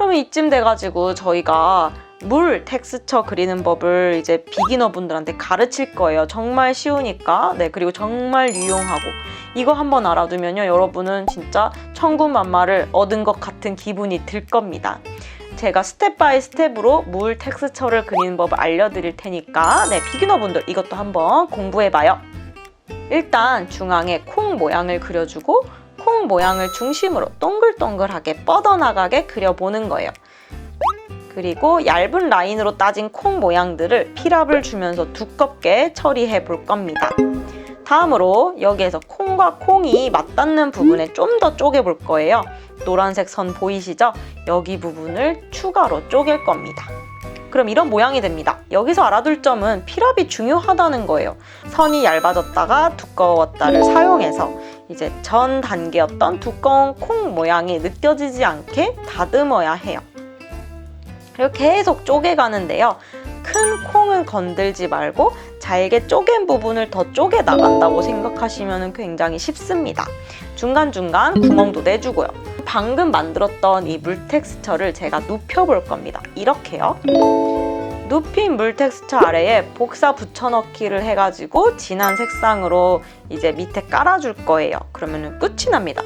그러면 이쯤 돼가지고 저희가 물 텍스처 그리는 법을 이제 비기너 분들한테 가르칠 거예요. 정말 쉬우니까. 네, 그리고 정말 유용하고. 이거 한번 알아두면요. 여러분은 진짜 천군만마를 얻은 것 같은 기분이 들 겁니다. 제가 스텝 바이 스텝으로 물 텍스처를 그리는 법을 알려드릴 테니까 네, 비기너 분들 이것도 한번 공부해봐요. 일단 중앙에 콩 모양을 그려주고 콩 모양을 중심으로 동글동글하게 뻗어나가게 그려보는 거예요. 그리고 얇은 라인으로 따진 콩 모양들을 피랍을 주면서 두껍게 처리해 볼 겁니다. 다음으로 여기에서 콩과 콩이 맞닿는 부분에 좀 더 쪼개 볼 거예요. 노란색 선 보이시죠? 여기 부분을 추가로 쪼갤 겁니다. 그럼 이런 모양이 됩니다. 여기서 알아둘 점은 피랍이 중요하다는 거예요. 선이 얇아졌다가 두꺼웠다를 사용해서 이제 전 단계였던 두꺼운 콩 모양이 느껴지지 않게 다듬어야 해요. 그리고 계속 쪼개가는데요. 큰 콩은 건들지 말고 잘게 쪼갠 부분을 더 쪼개 나간다고 생각하시면 굉장히 쉽습니다. 중간중간 구멍도 내주고요. 방금 만들었던 이 물 텍스처를 제가 눕혀볼 겁니다. 이렇게요. 눕힌 물 텍스처 아래에 복사 붙여넣기를 해가지고 진한 색상으로 이제 밑에 깔아줄 거예요. 그러면 끝이 납니다.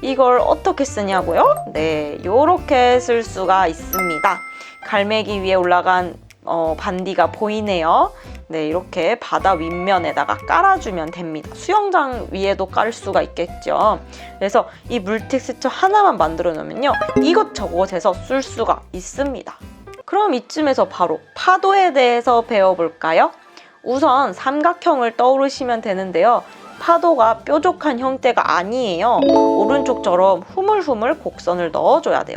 이걸 어떻게 쓰냐고요? 네, 이렇게 쓸 수가 있습니다. 갈매기 위에 올라간 어, 반디가 보이네요. 네, 이렇게 바다 윗면에다가 깔아주면 됩니다. 수영장 위에도 깔 수가 있겠죠. 그래서 이 물 텍스처 하나만 만들어 놓으면요. 이것저것에서 쓸 수가 있습니다. 그럼 이쯤에서 바로 파도에 대해서 배워볼까요? 우선 삼각형을 떠오르시면 되는데요. 파도가 뾰족한 형태가 아니에요. 오른쪽처럼 후물후물 곡선을 넣어줘야 돼요.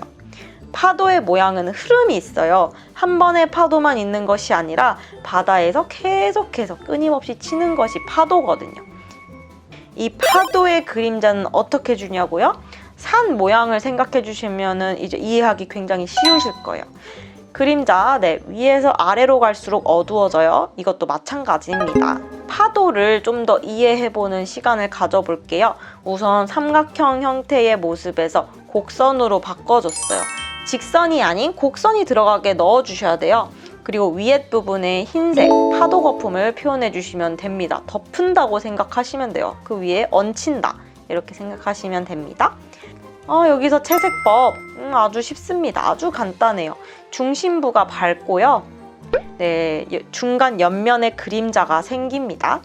파도의 모양은 흐름이 있어요. 한 번의 파도만 있는 것이 아니라 바다에서 계속해서 끊임없이 치는 것이 파도거든요. 이 파도의 그림자는 어떻게 주냐고요? 산 모양을 생각해 주시면 이제 이해하기 굉장히 쉬우실 거예요. 그림자, 네, 위에서 아래로 갈수록 어두워져요. 이것도 마찬가지입니다. 파도를 좀 더 이해해보는 시간을 가져볼게요. 우선 삼각형 형태의 모습에서 곡선으로 바꿔줬어요. 직선이 아닌 곡선이 들어가게 넣어주셔야 돼요. 그리고 위에 부분에 흰색 파도 거품을 표현해 주시면 됩니다. 덮은다고 생각하시면 돼요. 그 위에 얹힌다. 이렇게 생각하시면 됩니다. 어, 여기서 채색법 음, 아주 쉽습니다. 아주 간단해요. 중심부가 밝고요. 네, 중간 옆면에 그림자가 생깁니다.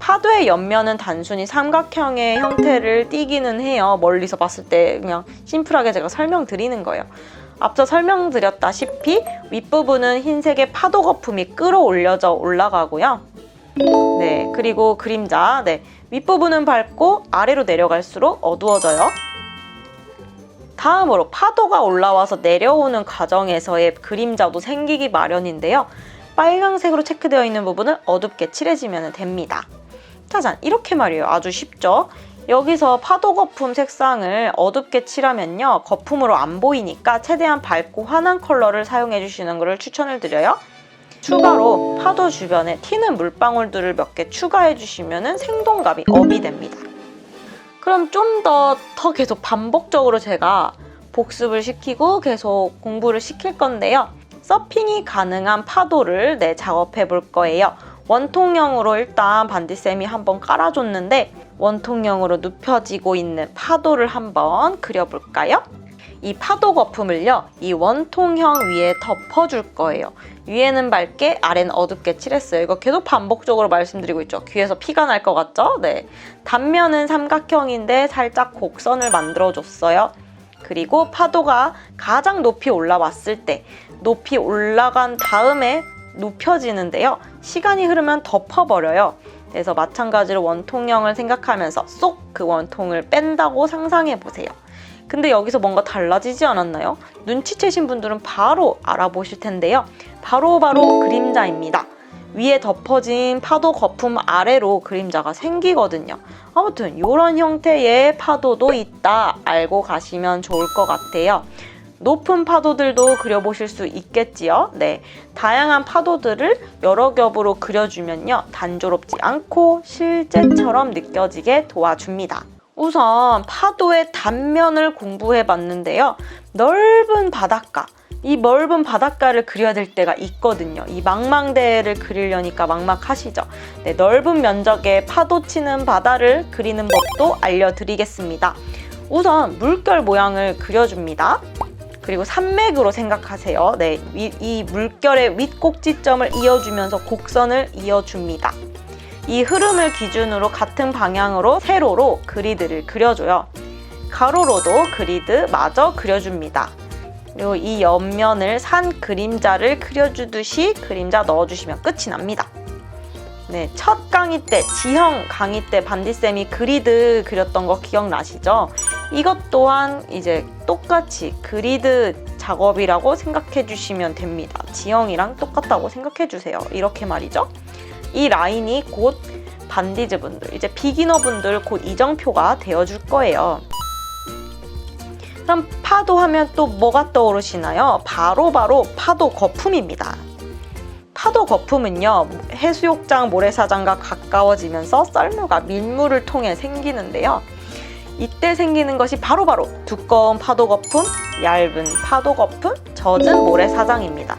파도의 옆면은 단순히 삼각형의 형태를 띠기는 해요. 멀리서 봤을 때 그냥 심플하게 제가 설명드리는 거예요. 앞서 설명드렸다시피 윗부분은 흰색의 파도 거품이 끌어올려져 올라가고요. 네, 그리고 그림자, 네, 윗부분은 밝고 아래로 내려갈수록 어두워져요. 다음으로 파도가 올라와서 내려오는 과정에서의 그림자도 생기기 마련인데요. 빨강색으로 체크되어 있는 부분을 어둡게 칠해주면 됩니다. 짜잔, 이렇게 말이에요. 아주 쉽죠? 여기서 파도 거품 색상을 어둡게 칠하면요. 거품으로 안 보이니까 최대한 밝고 환한 컬러를 사용해 주시는 것을 추천을 드려요. 추가로 파도 주변에 튀는 물방울들을 몇 개 추가해 주시면 생동감이 업이 됩니다. 그럼 좀 더더 계속 반복적으로 제가 복습을 시키고 계속 공부를 시킬 건데요. 서핑이 가능한 파도를 네, 작업해 볼 거예요. 원통형으로 일단 반디쌤이 한번 깔아줬는데 원통형으로 눕혀지고 있는 파도를 한번 그려볼까요? 이 파도 거품을요, 이 원통형 위에 덮어줄 거예요. 위에는 밝게, 아래는 어둡게 칠했어요. 이거 계속 반복적으로 말씀드리고 있죠. 귀에서 피가 날 것 같죠? 네. 단면은 삼각형인데 살짝 곡선을 만들어줬어요. 그리고 파도가 가장 높이 올라왔을 때, 높이 올라간 다음에 눕혀지는데요. 시간이 흐르면 덮어버려요. 그래서 마찬가지로 원통형을 생각하면서 쏙 그 원통을 뺀다고 상상해 보세요. 근데 여기서 뭔가 달라지지 않았나요? 눈치채신 분들은 바로 알아보실 텐데요. 바로바로 바로 그림자입니다. 위에 덮어진 파도 거품 아래로 그림자가 생기거든요. 아무튼 이런 형태의 파도도 있다 알고 가시면 좋을 것 같아요. 높은 파도들도 그려보실 수 있겠지요. 네. 다양한 파도들을 여러 겹으로 그려주면요. 단조롭지 않고 실제처럼 느껴지게 도와줍니다. 우선 파도의 단면을 공부해 봤는데요. 넓은 바닷가. 이 넓은 바닷가를 그려야 될 때가 있거든요. 이 망망대해를 그리려니까 막막하시죠? 네, 넓은 면적의 파도 치는 바다를 그리는 법도 알려드리겠습니다. 우선 물결 모양을 그려줍니다. 그리고 산맥으로 생각하세요. 네, 이, 이 물결의 윗꼭지점을 이어주면서 곡선을 이어줍니다. 이 흐름을 기준으로 같은 방향으로 세로로 그리드를 그려줘요. 가로로도 그리드 마저 그려줍니다. 그리고 이 옆면을 산 그림자를 그려주듯이 그림자 넣어주시면 끝이 납니다. 네, 첫 강의 때, 지형 강의 때 반디쌤이 그리드 그렸던 거 기억나시죠? 이것 또한 이제 똑같이 그리드 작업이라고 생각해 주시면 됩니다. 지형이랑 똑같다고 생각해 주세요. 이렇게 말이죠. 이 라인이 곧 반디즈 분들, 이제 비기너 분들 곧 이정표가 되어 줄 거예요. 그럼 파도 하면 또 뭐가 떠오르시나요? 바로 바로 파도 거품입니다. 파도 거품은요 해수욕장 모래사장과 가까워지면서 썰물과 밀물을 통해 생기는데요. 이때 생기는 것이 바로 바로 두꺼운 파도 거품, 얇은 파도 거품, 젖은 모래사장입니다.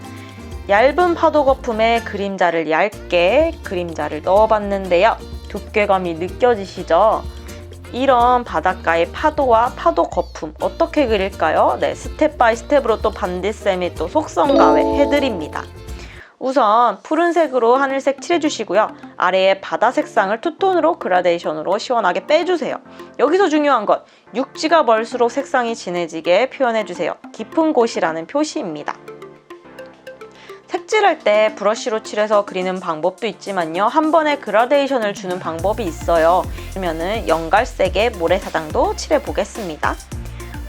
얇은 파도 거품에 그림자를 얇게 그림자를 넣어봤는데요. 두께감이 느껴지시죠? 이런 바닷가의 파도와 파도 거품 어떻게 그릴까요? 네, 스텝 바이 스텝으로 또 반디쌤이 또 속성가외 해드립니다. 우선 푸른색으로 하늘색 칠해주시고요. 아래에 바다 색상을 투톤으로 그라데이션으로 시원하게 빼주세요. 여기서 중요한 것, 육지가 멀수록 색상이 진해지게 표현해주세요. 깊은 곳이라는 표시입니다. 색칠할 때 브러쉬로 칠해서 그리는 방법도 있지만요. 한 번에 그라데이션을 주는 방법이 있어요. 그러면은 연갈색의 모래사장도 칠해 보겠습니다.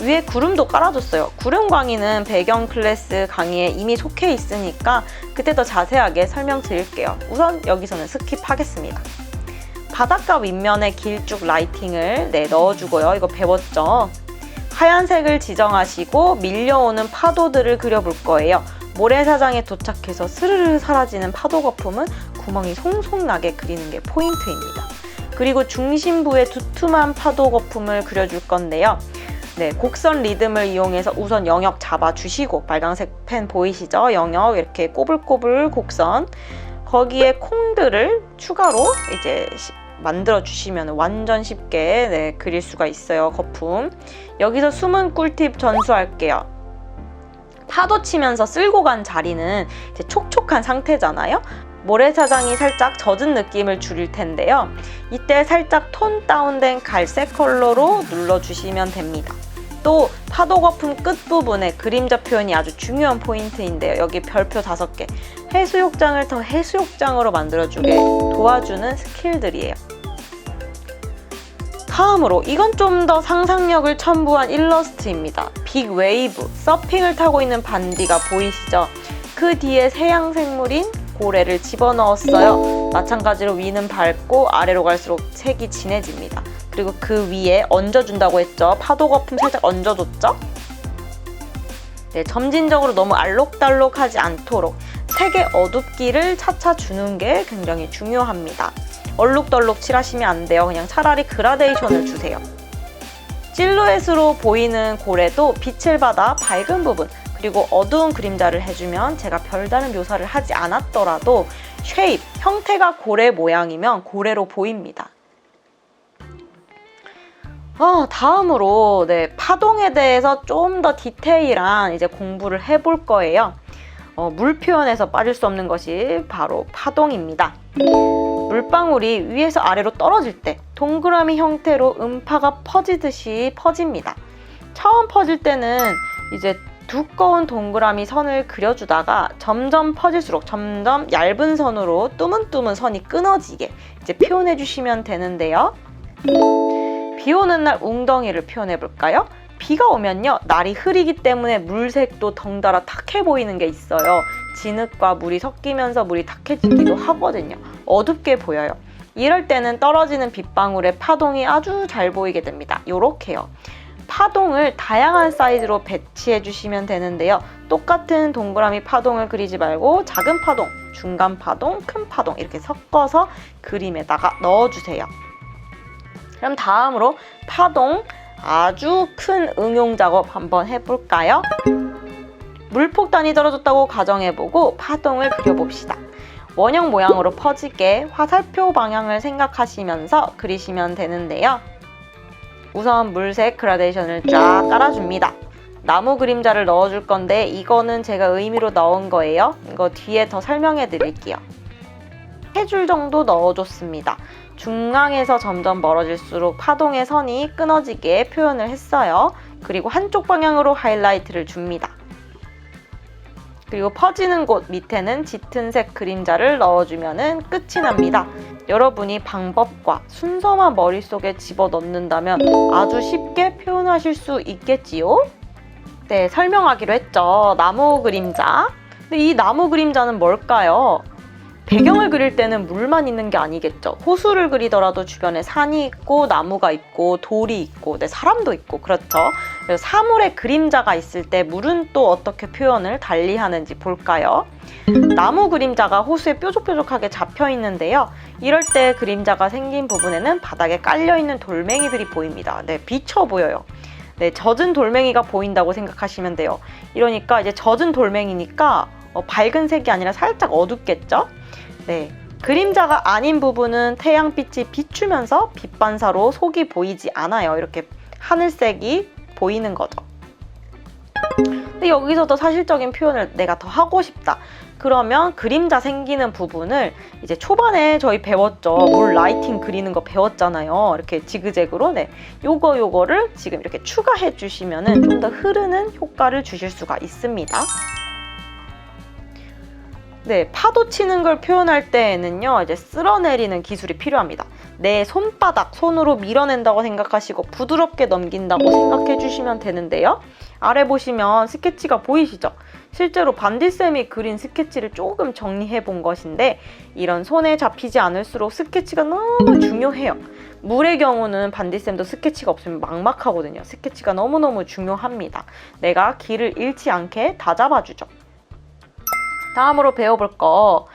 위에 구름도 깔아줬어요. 구름 광희는 배경 클래스 강의에 이미 속해 있으니까 그때 더 자세하게 설명드릴게요. 우선 여기서는 스킵하겠습니다. 바닷가 윗면에 길쭉 라이팅을 네, 넣어주고요. 이거 배웠죠? 하얀색을 지정하시고 밀려오는 파도들을 그려볼 거예요. 모래사장에 도착해서 스르르 사라지는 파도 거품은 구멍이 송송 나게 그리는 게 포인트입니다. 그리고 중심부에 두툼한 파도 거품을 그려줄 건데요. 네, 곡선 리듬을 이용해서 우선 영역 잡아주시고 빨강색 펜 보이시죠? 영역 이렇게 꼬불꼬불 곡선. 거기에 콩들을 추가로 이제 시- 만들어 주시면 완전 쉽게 네, 그릴 수가 있어요 거품. 여기서 숨은 꿀팁 전수할게요. 파도 치면서 쓸고 간 자리는 촉촉한 상태잖아요 모래사장이 살짝 젖은 느낌을 줄일 텐데요 이때 살짝 톤 다운된 갈색 컬러로 눌러주시면 됩니다 또 파도 거품 끝부분에 그림자 표현이 아주 중요한 포인트인데요. 여기 별표 5개. 해수욕장을 더 해수욕장으로 만들어주게 도와주는 스킬들이에요. 다음으로 이건 좀 더 상상력을 첨부한 일러스트입니다. 빅 웨이브, 서핑을 타고 있는 반디가 보이시죠? 그 뒤에 새양 생물인 고래를 집어넣었어요. 마찬가지로 위는 밝고 아래로 갈수록 색이 진해집니다. 그리고 그 위에 얹어준다고 했죠. 파도 거품 살짝 얹어줬죠? 네, 점진적으로 너무 알록달록하지 않도록 색의 어둡기를 차차 주는 게 굉장히 중요합니다. 얼룩덜룩 칠하시면 안 돼요. 그냥 차라리 그라데이션을 주세요. 실루엣으로 보이는 고래도 빛을 받아 밝은 부분 그리고 어두운 그림자를 해주면 제가 별다른 묘사를 하지 않았더라도 쉐입, 형태가 고래 모양이면 고래로 보입니다. 어, 다음으로 네, 파동에 대해서 좀 더 디테일한 이제 공부를 해볼 거예요. 어, 물 표현에서 빠질 수 없는 것이 바로 파동입니다. 물방울이 위에서 아래로 떨어질 때 동그라미 형태로 음파가 퍼지듯이 퍼집니다. 처음 퍼질 때는 이제 두꺼운 동그라미 선을 그려주다가 점점 퍼질수록 점점 얇은 선으로 뚜문뚜문 선이 끊어지게 이제 표현해 주시면 되는데요. 비 오는 날 웅덩이를 표현해 볼까요? 비가 오면요 날이 흐리기 때문에 물색도 덩달아 탁해 보이는 게 있어요. 진흙과 물이 섞이면서 물이 탁해지기도 하거든요. 어둡게 보여요. 이럴 때는 떨어지는 빗방울의 파동이 아주 잘 보이게 됩니다. 요렇게요 파동을 다양한 사이즈로 배치해 주시면 되는데요 똑같은 동그라미 파동을 그리지 말고 작은 파동, 중간 파동, 큰 파동 이렇게 섞어서 그림에다가 넣어주세요 그럼 다음으로 파동 아주 큰 응용 작업 한번 해볼까요? 물폭탄이 떨어졌다고 가정해보고 파동을 그려봅시다. 원형 모양으로 퍼지게 화살표 방향을 생각하시면서 그리시면 되는데요. 우선 물색 그라데이션을 쫙 깔아줍니다. 나무 그림자를 넣어줄 건데 이거는 제가 의미로 넣은 거예요. 이거 뒤에 더 설명해 드릴게요. 세 줄 정도 넣어줬습니다. 중앙에서 점점 멀어질수록 파동의 선이 끊어지게 표현을 했어요. 그리고 한쪽 방향으로 하이라이트를 줍니다. 그리고 퍼지는 곳 밑에는 짙은 색 그림자를 넣어주면 끝이 납니다. 여러분이 방법과 순서만 머릿속에 집어넣는다면 아주 쉽게 표현하실 수 있겠지요? 네, 설명하기로 했죠. 나무 그림자. 근데 이 나무 그림자는 뭘까요? 배경을 그릴 때는 물만 있는 게 아니겠죠. 호수를 그리더라도 주변에 산이 있고 나무가 있고 돌이 있고 네, 사람도 있고 그렇죠. 사물의 그림자가 있을 때 물은 또 어떻게 표현을 달리 하는지 볼까요? 나무 그림자가 호수에 뾰족뾰족하게 잡혀 있는데요. 이럴 때 그림자가 생긴 부분에는 바닥에 깔려 있는 돌멩이들이 보입니다. 네, 비쳐 보여요. 네, 젖은 돌멩이가 보인다고 생각하시면 돼요. 이러니까 이제 젖은 돌멩이니까 어, 밝은 색이 아니라 살짝 어둡겠죠? 네. 그림자가 아닌 부분은 태양빛이 비추면서 빛 반사로 속이 보이지 않아요. 이렇게 하늘색이 보이는 거죠. 근데 여기서 더 사실적인 표현을 내가 더 하고 싶다. 그러면 그림자 생기는 부분을 이제 초반에 저희 배웠죠. 물 라이팅 그리는 거 배웠잖아요. 이렇게 지그재그로. 네. 요거 요거를 지금 이렇게 추가해 주시면은 좀 더 흐르는 효과를 주실 수가 있습니다. 네, 파도 치는 걸 표현할 때에는요, 이제 쓸어내리는 기술이 필요합니다. 내 손바닥, 손으로 밀어낸다고 생각하시고 부드럽게 넘긴다고 생각해 주시면 되는데요. 아래 보시면 스케치가 보이시죠? 실제로 반디쌤이 그린 스케치를 조금 정리해 본 것인데, 이런 손에 잡히지 않을수록 스케치가 너무 중요해요. 물의 경우는 반디쌤도 스케치가 없으면 막막하거든요. 스케치가 너무너무 중요합니다. 내가 길을 잃지 않게 다 잡아주죠. 다음으로 배워볼 거.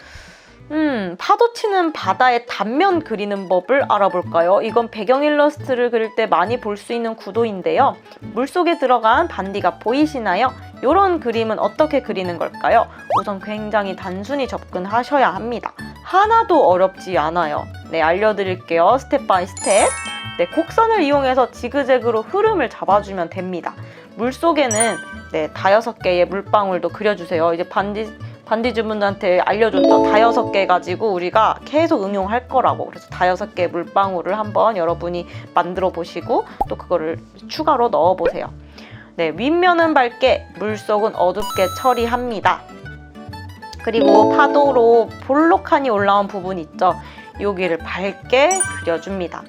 음, 파도 치는 바다의 단면 그리는 법을 알아볼까요? 이건 배경 일러스트를 그릴 때 많이 볼 수 있는 구도인데요. 물속에 들어간 반디가 보이시나요? 이런 그림은 어떻게 그리는 걸까요? 우선 굉장히 단순히 접근하셔야 합니다. 하나도 어렵지 않아요. 네, 알려드릴게요. 스텝 바이 스텝. 네, 곡선을 이용해서 지그재그로 흐름을 잡아주면 됩니다. 물속에는 네, 다여섯 개의 물방울도 그려주세요. 이제 반디 반디즈분들한테 알려줬죠. 다여섯 개 가지고 우리가 계속 응용할 거라고. 그래서 다여섯 개 물방울을 한번 여러분이 만들어 보시고 또 그거를 추가로 넣어 보세요. 네, 윗면은 밝게, 물속은 어둡게 처리합니다. 그리고 파도로 볼록하니 올라온 부분 있죠. 여기를 밝게 그려줍니다.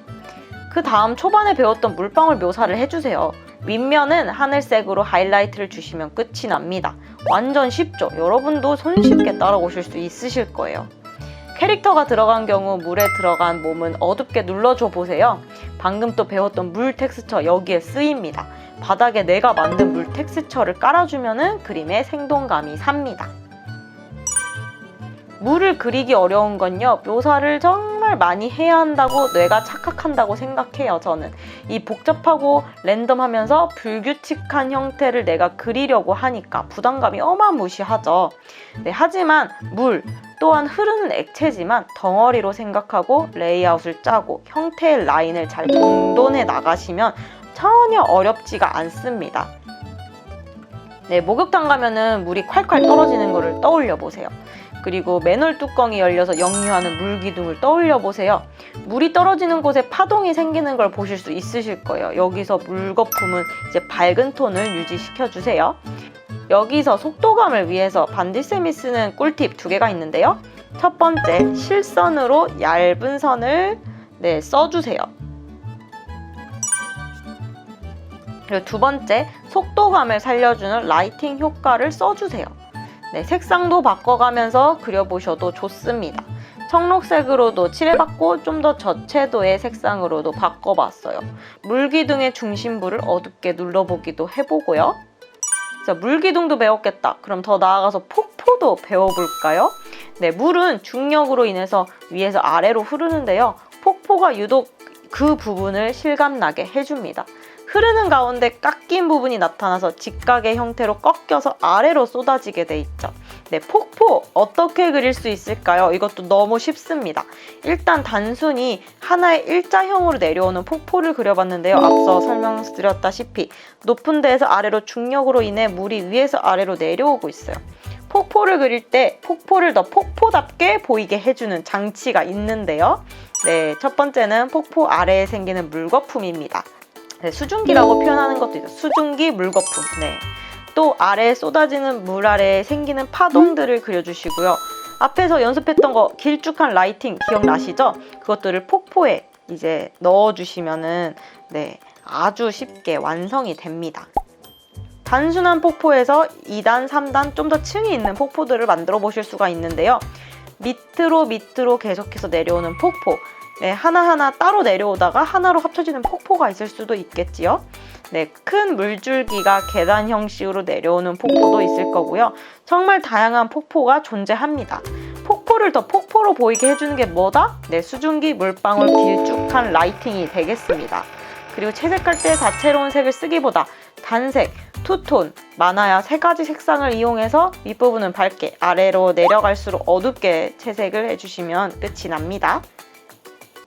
그 다음 초반에 배웠던 물방울 묘사를 해주세요. 윗면은 하늘색으로 하이라이트를 주시면 끝이 납니다. 완전 쉽죠? 여러분도 손쉽게 따라오실 수 있으실 거예요. 캐릭터가 들어간 경우 물에 들어간 몸은 어둡게 눌러줘 보세요. 방금 또 배웠던 물 텍스처 여기에 쓰입니다. 바닥에 내가 만든 물 텍스처를 깔아주면 그림의 생동감이 삽니다. 물을 그리기 어려운 건요, 묘사를 정 말 많이 해야 한다고 뇌가 착각한다고 생각해요, 저는. 이 복잡하고 랜덤하면서 불규칙한 형태를 내가 그리려고 하니까 부담감이 어마무시하죠. 네, 하지만 물, 또한 흐르는 액체지만 덩어리로 생각하고 레이아웃을 짜고 형태의 라인을 잘 정돈해 나가시면 전혀 어렵지가 않습니다. 네, 목욕탕 가면은 물이 콸콸 떨어지는 거를 떠올려 보세요. 그리고 맨홀 뚜껑이 열려서 역류하는 물기둥을 떠올려 보세요. 물이 떨어지는 곳에 파동이 생기는 걸 보실 수 있으실 거예요. 여기서 물 거품은 이제 밝은 톤을 유지시켜 주세요. 여기서 속도감을 위해서 반디쌤이 쓰는 꿀팁 두 개가 있는데요. 첫 번째, 실선으로 얇은 선을 네, 써주세요. 그리고 두 번째, 속도감을 살려주는 라이팅 효과를 써주세요. 네, 색상도 바꿔가면서 그려보셔도 좋습니다. 청록색으로도 칠해봤고 좀 더 저채도의 색상으로도 바꿔봤어요. 물기둥의 중심부를 어둡게 눌러보기도 해보고요. 자, 물기둥도 배웠겠다. 그럼 더 나아가서 폭포도 배워볼까요? 네, 물은 중력으로 인해서 위에서 아래로 흐르는데요. 폭포가 유독 그 부분을 실감나게 해줍니다. 흐르는 가운데 깎인 부분이 나타나서 직각의 형태로 꺾여서 아래로 쏟아지게 돼 있죠. 네, 폭포 어떻게 그릴 수 있을까요? 이것도 너무 쉽습니다. 일단 단순히 하나의 일자형으로 내려오는 폭포를 그려봤는데요. 앞서 설명드렸다시피 높은 데에서 아래로 중력으로 인해 물이 위에서 아래로 내려오고 있어요. 폭포를 그릴 때 폭포를 더 폭포답게 보이게 해주는 장치가 있는데요. 네, 첫 번째는 폭포 아래에 생기는 물거품입니다. 네, 수증기라고 표현하는 것도 있어요. 수증기 물거품. 네. 또 아래에 쏟아지는 물 아래에 생기는 파동들을 그려주시고요. 앞에서 연습했던 거 길쭉한 라이팅 기억나시죠? 그것들을 폭포에 이제 넣어주시면은 네 아주 쉽게 완성이 됩니다. 단순한 폭포에서 2단, 3단 좀 더 층이 있는 폭포들을 만들어 보실 수가 있는데요. 밑으로 밑으로 계속해서 내려오는 폭포. 네, 하나하나 따로 내려오다가 하나로 합쳐지는 폭포가 있을 수도 있겠지요. 네, 큰 물줄기가 계단 형식으로 내려오는 폭포도 있을 거고요. 정말 다양한 폭포가 존재합니다. 폭포를 더 폭포로 보이게 해주는 게 뭐다? 네, 수증기 물방울 길쭉한 라이팅이 되겠습니다. 그리고 채색할 때 다채로운 색을 쓰기보다 단색, 투톤, 많아야 세 가지 색상을 이용해서 윗부분은 밝게, 아래로 내려갈수록 어둡게 채색을 해주시면 끝이 납니다.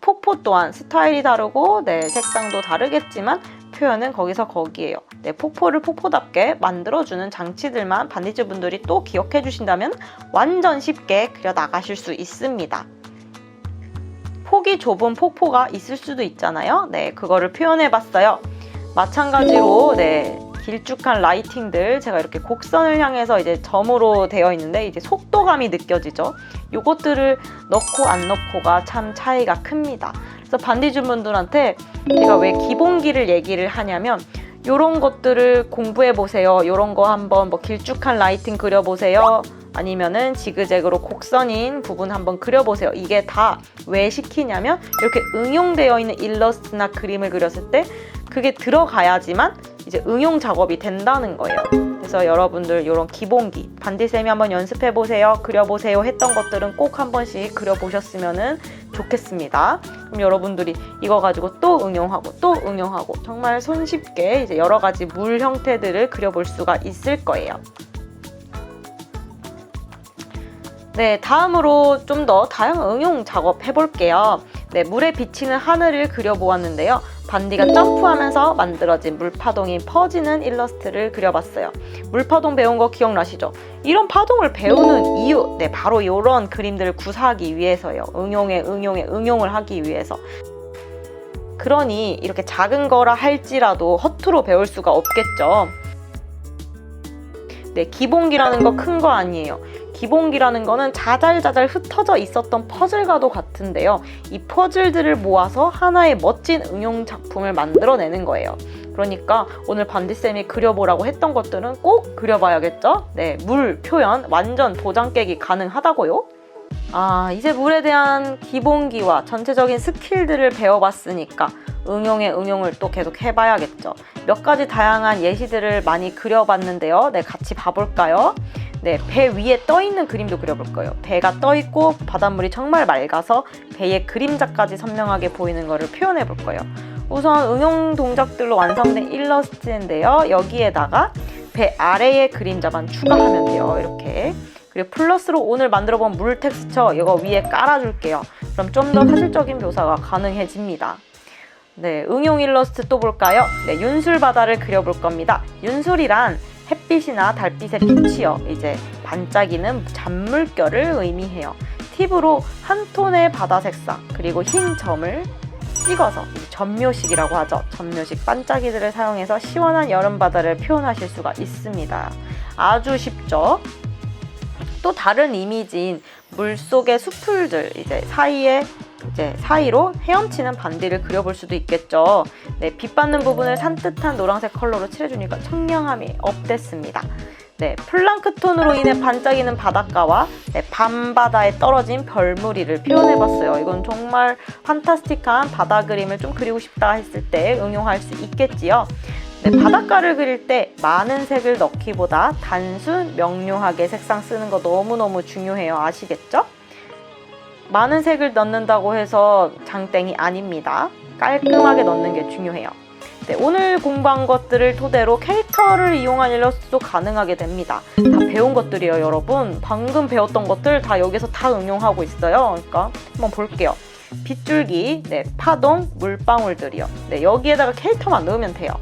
폭포 또한 스타일이 다르고 네, 색상도 다르겠지만 표현은 거기서 거기에요. 네, 폭포를 폭포답게 만들어주는 장치들만 반디즈 분들이 또 기억해 주신다면 완전 쉽게 그려 나가실 수 있습니다. 폭이 좁은 폭포가 있을 수도 있잖아요. 네, 그거를 표현해 봤어요. 마찬가지로 네, 길쭉한 라이팅들 제가 이렇게 곡선을 향해서 이제 점으로 되어 있는데 이제 속도감이 느껴지죠. 요것들을 넣고 안 넣고가 참 차이가 큽니다. 그래서 반디즈 분들한테 제가 왜 기본기를 얘기를 하냐면 요런 것들을 공부해 보세요. 요런 거 한번 뭐 길쭉한 라이팅 그려 보세요. 아니면은 지그재그로 곡선인 부분 한번 그려보세요. 이게 다 왜 시키냐면 이렇게 응용되어 있는 일러스트나 그림을 그렸을 때 그게 들어가야지만 이제 응용 작업이 된다는 거예요. 그래서 여러분들 이런 기본기 반디쌤이 한번 연습해 보세요, 그려 보세요 했던 것들은 꼭 한 번씩 그려 보셨으면 좋겠습니다. 그럼 여러분들이 이거 가지고 또 응용하고 또 응용하고 정말 손쉽게 이제 여러 가지 물 형태들을 그려볼 수가 있을 거예요. 네, 다음으로 좀 더 다양한 응용 작업 해볼게요. 네, 물에 비치는 하늘을 그려보았는데요. 반디가 점프하면서 만들어진 물파동이 퍼지는 일러스트를 그려봤어요. 물파동 배운 거 기억나시죠? 이런 파동을 배우는 이유, 네, 바로 이런 그림들을 구사하기 위해서요. 응용에 응용에 응용을 하기 위해서. 그러니 이렇게 작은 거라 할지라도 허투루 배울 수가 없겠죠. 네, 기본기라는 거 큰거 아니에요. 기본기라는 거는 자잘자잘 흩어져 있었던 퍼즐과도 같은데요. 이 퍼즐들을 모아서 하나의 멋진 응용 작품을 만들어내는 거예요. 그러니까 오늘 반디쌤이 그려보라고 했던 것들은 꼭 그려봐야겠죠? 네, 물 표현 완전 도장 깨기 가능하다고요? 아, 이제 물에 대한 기본기와 전체적인 스킬들을 배워봤으니까 응용의 응용을 또 계속 해봐야겠죠. 몇 가지 다양한 예시들을 많이 그려봤는데요. 네, 같이 봐볼까요? 네, 배 위에 떠 있는 그림도 그려볼 거예요. 배가 떠 있고 바닷물이 정말 맑아서 배의 그림자까지 선명하게 보이는 것을 표현해 볼 거예요. 우선 응용 동작들로 완성된 일러스트인데요. 여기에다가 배 아래의 그림자만 추가하면 돼요. 이렇게. 그리고 플러스로 오늘 만들어 본 물 텍스처 이거 위에 깔아줄게요. 그럼 좀 더 사실적인 묘사가 가능해집니다. 네, 응용 일러스트 또 볼까요? 네, 윤술 바다를 그려볼 겁니다. 윤술이란 햇빛이나 달빛의 빛이요. 이제 반짝이는 잔물결을 의미해요. 팁으로 한 톤의 바다 색상 그리고 흰 점을 찍어서 전묘식이라고 하죠. 전묘식 반짝이들을 사용해서 시원한 여름 바다를 표현하실 수가 있습니다. 아주 쉽죠? 또 다른 이미지인 물속의 수풀들 이제 사이에 이제 사이로 헤엄치는 반디를 그려볼 수도 있겠죠. 네, 빛 받는 부분을 산뜻한 노란색 컬러로 칠해주니까 청량함이 업됐습니다. 네, 플랑크톤으로 인해 반짝이는 바닷가와 네, 밤바다에 떨어진 별무리를 표현해봤어요. 이건 정말 판타스틱한 바다 그림을 좀 그리고 싶다 했을 때 응용할 수 있겠지요. 네, 바닷가를 그릴 때 많은 색을 넣기보다 단순 명료하게 색상 쓰는 거 너무너무 중요해요. 아시겠죠? 많은 색을 넣는다고 해서 장땡이 아닙니다. 깔끔하게 넣는 게 중요해요. 네, 오늘 공부한 것들을 토대로 캐릭터를 이용한 일러스트도 가능하게 됩니다. 다 배운 것들이에요, 여러분. 방금 배웠던 것들 다 여기서 다 응용하고 있어요. 그러니까 한번 볼게요. 빗줄기, 네, 파동, 물방울들이요. 네, 여기에다가 캐릭터만 넣으면 돼요.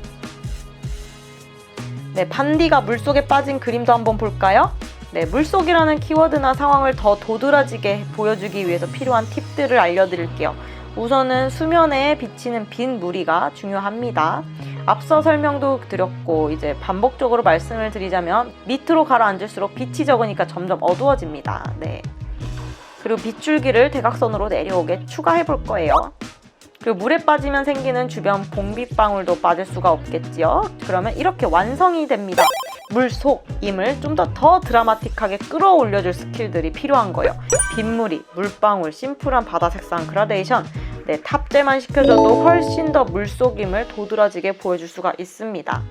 네, 반디가 물속에 빠진 그림도 한번 볼까요? 네, 물속이라는 키워드나 상황을 더 도드라지게 보여주기 위해서 필요한 팁들을 알려드릴게요. 우선은 수면에 비치는 빈 무리가 중요합니다. 앞서 설명도 드렸고 이제 반복적으로 말씀을 드리자면 밑으로 가라앉을수록 빛이 적으니까 점점 어두워집니다. 네. 그리고 빗줄기를 대각선으로 내려오게 추가해 볼 거예요. 그리고 물에 빠지면 생기는 주변 봉빗방울도 빠질 수가 없겠지요. 그러면 이렇게 완성이 됩니다. 물속임을 좀 더 더 드라마틱하게 끌어올려줄 스킬들이 필요한 거예요. 빗물이, 물방울, 심플한 바다 색상 그라데이션. 네, 탑재만 시켜줘도 훨씬 더 물속임을 도드라지게 보여줄 수가 있습니다.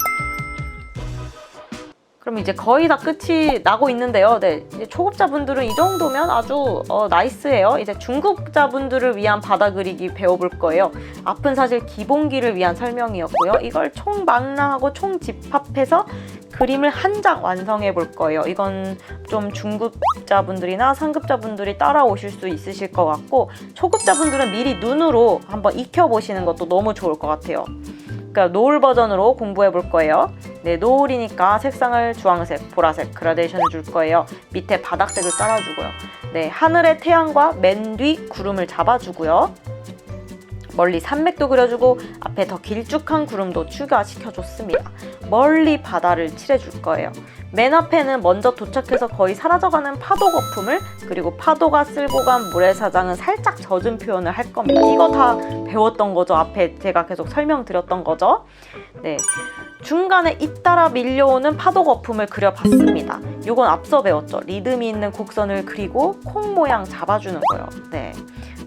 그럼 이제 거의 다 끝이 나고 있는데요. 네, 초급자분들은 이 정도면 아주 어, 나이스해요. 이제 중급자분들을 위한 바다 그리기 배워볼 거예요. 앞은 사실 기본기를 위한 설명이었고요. 이걸 총 망라하고 총 집합해서 그림을 한 장 완성해 볼 거예요. 이건 좀 중급자분들이나 상급자분들이 따라오실 수 있으실 것 같고 초급자분들은 미리 눈으로 한번 익혀보시는 것도 너무 좋을 것 같아요. 그러니까 노을 버전으로 공부해 볼 거예요. 네, 노을이니까 색상을 주황색, 보라색 그라데이션을 줄 거예요. 밑에 바닥색을 깔아주고요. 네, 하늘의 태양과 맨 뒤 구름을 잡아주고요. 멀리 산맥도 그려주고 앞에 더 길쭉한 구름도 추가시켜줬습니다. 멀리 바다를 칠해줄 거예요. 맨 앞에는 먼저 도착해서 거의 사라져가는 파도 거품을 그리고 파도가 쓸고 간 모래사장은 살짝 젖은 표현을 할 겁니다. 이거 다 배웠던 거죠. 앞에 제가 계속 설명드렸던 거죠. 네. 중간에 잇따라 밀려오는 파도 거품을 그려봤습니다. 이건 앞서 배웠죠. 리듬이 있는 곡선을 그리고 콩 모양 잡아주는 거예요. 네.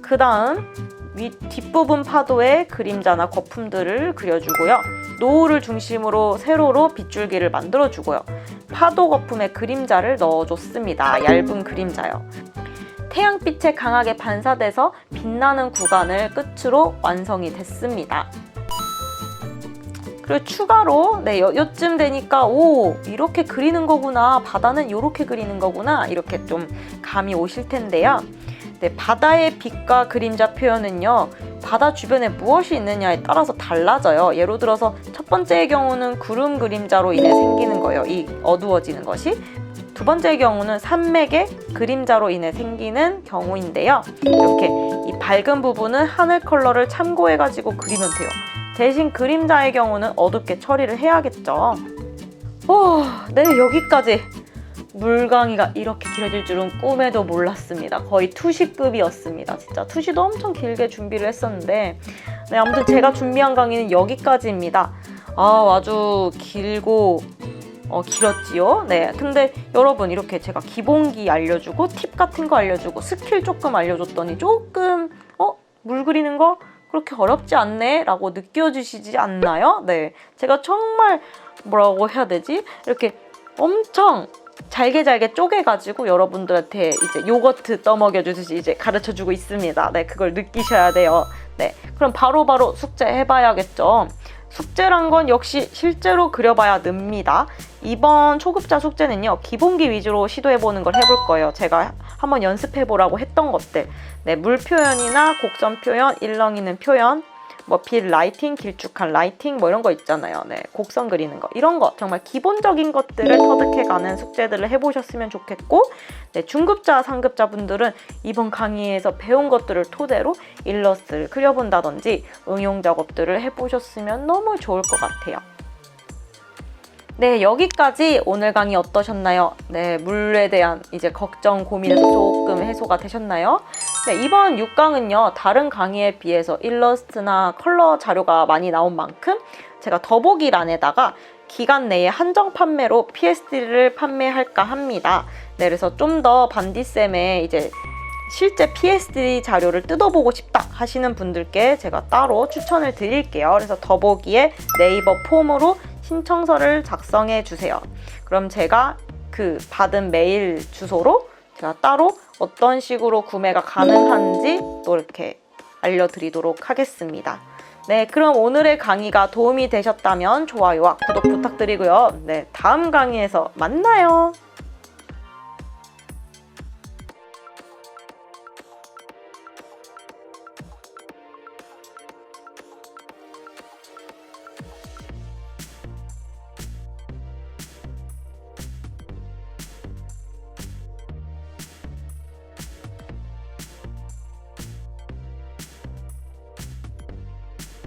그 다음 윗 뒷부분 파도의 그림자나 거품들을 그려주고요. 노을을 중심으로 세로로 빗줄기를 만들어주고요. 파도 거품에 그림자를 넣어줬습니다. 얇은 그림자요. 태양빛에 강하게 반사돼서 빛나는 구간을 끝으로 완성이 됐습니다. 그리고 추가로 네 요, 요쯤 되니까 오 이렇게 그리는 거구나 바다는 이렇게 그리는 거구나 이렇게 좀 감이 오실 텐데요. 네, 바다의 빛과 그림자 표현은요, 바다 주변에 무엇이 있느냐에 따라서 달라져요. 예를 들어서 첫 번째의 경우는 구름 그림자로 인해 생기는 거예요. 이 어두워지는 것이. 두 번째의 경우는 산맥의 그림자로 인해 생기는 경우인데요. 이렇게 이 밝은 부분은 하늘 컬러를 참고해가지고 그리면 돼요. 대신 그림자의 경우는 어둡게 처리를 해야겠죠. 오, 네, 여기까지. 물강이가 이렇게 길어질 줄은 꿈에도 몰랐습니다. 거의 투시급이었습니다. 진짜 투시도 엄청 길게 준비를 했었는데 네, 아무튼 제가 준비한 강의는 여기까지입니다. 아 아주 길고 어, 길었지요. 네, 근데 여러분 이렇게 제가 기본기 알려주고 팁 같은 거 알려주고 스킬 조금 알려줬더니 조금 어? 물 그리는 거 그렇게 어렵지 않네? 라고 느껴지시지 않나요? 네, 제가 정말 뭐라고 해야 되지? 이렇게 엄청 잘게 잘게 쪼개가지고 여러분들한테 이제 요거트 떠먹여 주듯이 이제 가르쳐 주고 있습니다. 네, 그걸 느끼셔야 돼요. 네, 그럼 바로바로 바로 숙제 해봐야겠죠. 숙제란 건 역시 실제로 그려봐야 늡니다. 이번 초급자 숙제는요, 기본기 위주로 시도해보는 걸 해볼 거예요. 제가 한번 연습해보라고 했던 것들. 네, 물 표현이나 곡선 표현, 일렁이는 표현, 뭐빌 라이팅, 길쭉한 라이팅 뭐 이런 거 있잖아요. 네, 곡선 그리는 거 이런 거 정말 기본적인 것들을 터득해가는 숙제들을 해보셨으면 좋겠고 네, 중급자, 상급자 분들은 이번 강의에서 배운 것들을 토대로 일러스트를 그려본다든지 응용 작업들을 해보셨으면 너무 좋을 것 같아요. 네, 여기까지 오늘 강의 어떠셨나요? 네, 물에 대한 이제 걱정, 고민에서 조금 해소가 되셨나요? 네, 이번 6강은요, 다른 강의에 비해서 일러스트나 컬러 자료가 많이 나온 만큼 제가 더보기란에다가 기간 내에 한정 판매로 PSD를 판매할까 합니다. 네, 그래서 좀 더 반디쌤의 이제 실제 PSD 자료를 뜯어보고 싶다 하시는 분들께 제가 따로 추천을 드릴게요. 그래서 더보기에 네이버 폼으로 신청서를 작성해 주세요. 그럼 제가 그 받은 메일 주소로 제가 따로 어떤 식으로 구매가 가능한지 또 이렇게 알려드리도록 하겠습니다. 네, 그럼 오늘의 강의가 도움이 되셨다면 좋아요와 구독 부탁드리고요. 네, 다음 강의에서 만나요.